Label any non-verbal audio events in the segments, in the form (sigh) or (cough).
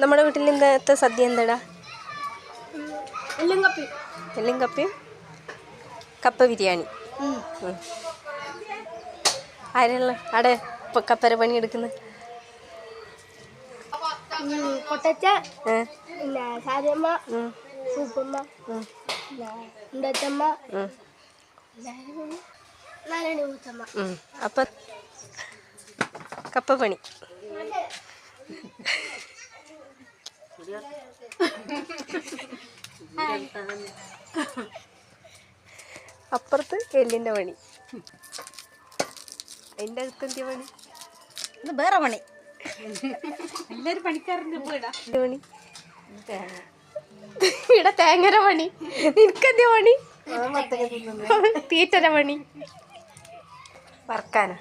നമ്മുടെ വീട്ടിൽ ഇന്നത്തെ സദ്യ എന്താടാ? എല്ലാം കപ്പി എല്ലും കപ്പയും കപ്പ ബിരിയാണി അവിടെ ഇപ്പൊ കപ്പര പണിയെടുക്കുന്നത് കൊട്ടച്ച അപ്പ കപ്പ സാരമ്മ (laughs) അപ്പുറത്ത് കെല്ലിന്റെ പണി. എന്റെ അടുത്ത് എന്തിയ പണി? ഇത് വേറെ പണി. എല്ലാരും പണിക്കാരന്റെ പണി? ഇവിടെ തേങ്ങര പണി. നിനക്കെന്തിയ പണി? തീറ്റര പണി. വറക്കാനാ?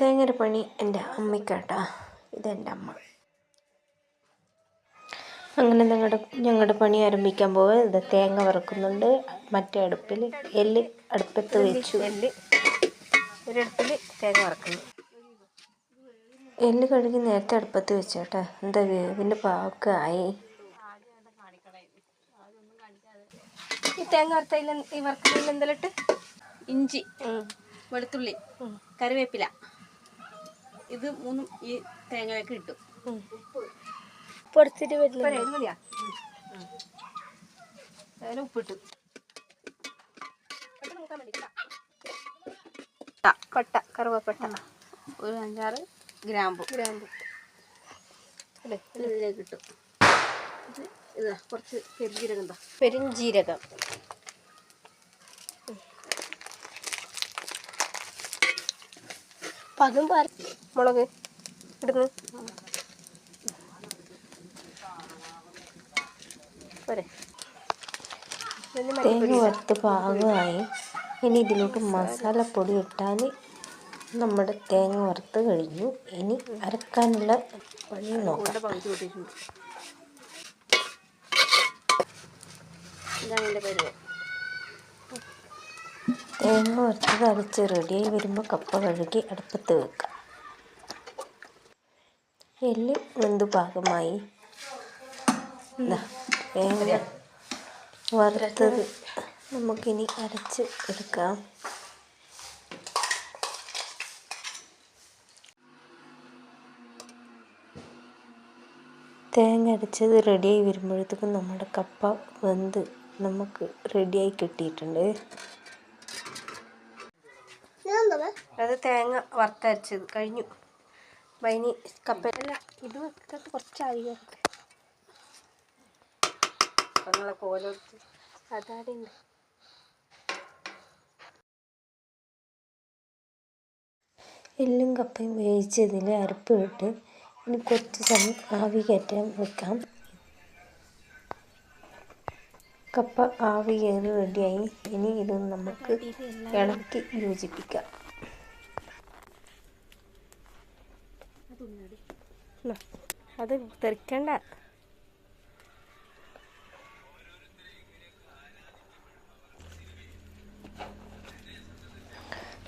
തേങ്ങര പണി എന്റെ അമ്മയ്ക്കാട്ടാ. ഇതെന്റെ അമ്മ. അങ്ങനെ ഞങ്ങളുടെ ഞങ്ങളുടെ പണി ആരംഭിക്കാൻ പോവുക ഇത് തേങ്ങ വറക്കുന്നുണ്ട്. മറ്റേ അടുപ്പിൽ എല്ല് അടുപ്പത്ത് വെച്ചു. എല്ല് ഒരടുപ്പിൽ തേങ്ങ വറക്കുന്നു. എല്ല് കഴുകി നേരത്തെ അടുപ്പത്ത് വെച്ചോട്ടെ എന്താ വേവിന്റെ ആയി. ഈ തേങ്ങ വറുത്തതിൽ ഈ വറുത്തതിൽ എന്തെല്ലാം ഇട്ട്? ഇഞ്ചി വെളുത്തുള്ളി കറിവേപ്പില. ഇത് മൂന്നും ഈ തേങ്ങയൊക്കെ ഇട്ടു. പോരെ, അതിന് ഉപ്പിട്ടു. പട്ട കറുവപ്പട്ട. ഒരു അഞ്ചാറ് ഗ്രാമ്പു. ഗ്രാമ്പു. അല്ലേ? ഇതിലേക്ക് ഇട്ടു. ഇത് ഇതാ കുറച്ച് പെരുജീരകം എന്താ പെരുംജീരകം. അപ്പം അതും പറ മുളക് ഇടുന്നു. പോരെ. തേങ്ങ വറുത്ത് പാകമായി. ഇനി ഇതിലോട്ട് മസാലപ്പൊടി ഇട്ടാൽ നമ്മുടെ തേങ്ങ വറുത്ത് കഴിഞ്ഞു. ഇനി അരക്കാനുള്ള പണി നോക്കാം. തേങ്ങ വറുത്തത് അരച്ച് റെഡിയായി വരുമ്പോൾ കപ്പ കഴുകി അടുപ്പത്ത് വെക്കാം. എല്ല് വെന്ത് പാകമായി. തേങ്ങ വറുത്തത്. നമുക്കിനി അരച്ച് എടുക്കാം. തേങ്ങ അരച്ചത് റെഡിയായി വരുമ്പോഴത്തേക്കും നമ്മുടെ കപ്പ വെന്ത് നമുക്ക് റെഡിയായി കിട്ടിയിട്ടുണ്ട്. അത് തേങ്ങ വറുത്തരച്ചത്. കഴിഞ്ഞു. ഇനി കപ്പ ഇത് കുറച്ച് കുറച്ചായി ഞങ്ങളെ ഓരോരുത്തർ. അതാടെ ഉണ്ട് എല്ലും കപ്പയും വേവിച്ചതിൽ അരപ്പ് ഇട്ട് ഇനി കുറച്ച് സമയം ആവി കയറ്റാൻ വെക്കാം. കപ്പ ആവി കയറി റെഡിയായി. ഇനി ഇത് നമുക്ക് ഇളക്കി യോജിപ്പിക്കാം. അത് തെറിക്കണ്ട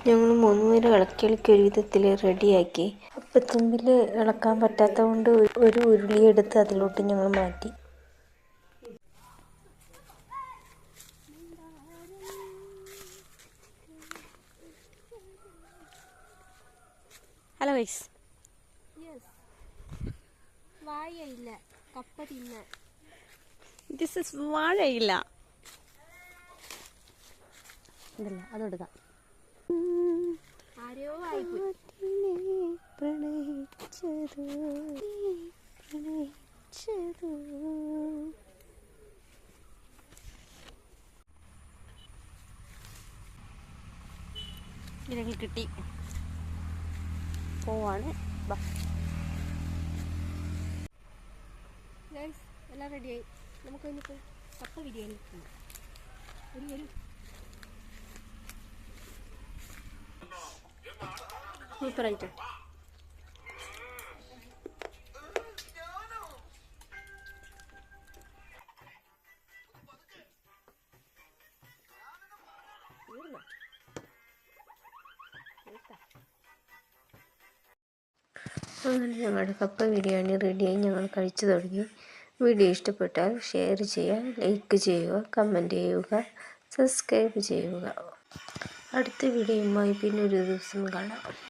ഞങ്ങൾ മൂന്ന് പേര് ഇളക്കി ഇളക്കി ഒരു വിധത്തിൽ റെഡിയാക്കി. അപ്പത്തുമ്പിൽ ഇളക്കാൻ പറ്റാത്ത കൊണ്ട് ഒരു ഉരുളി എടുത്ത് അതിലോട്ട് ഞങ്ങൾ മാറ്റി. ഹലോ വൈസ് വാഴയില്ല. കപ്പ തിന്ന ദിസ് ഇസ് വാഴയില്ല. അതെടുക്കാം കിട്ടി. പോവാണ്. എല്ലാം റെഡിയായി നമുക്ക് ഇനിയിപ്പോൾ കപ്പ ബിരിയാണി ഒരു ഒരു സൂപ്പറായിട്ട് അങ്ങനെ ഞങ്ങളുടെ കപ്പ ബിരിയാണി റെഡിയായി. ഞങ്ങൾ കഴിച്ചു തുടങ്ങി. വീഡിയോ ഇഷ്ടപ്പെട്ടാൽ ഷെയർ ചെയ്യുക ലൈക്ക് ചെയ്യുക കമന്റ് ചെയ്യുക സബ്സ്ക്രൈബ് ചെയ്യുക. അടുത്ത വീഡിയോയുമായി പിന്നെ ഒരു ദിവസം കാണാം.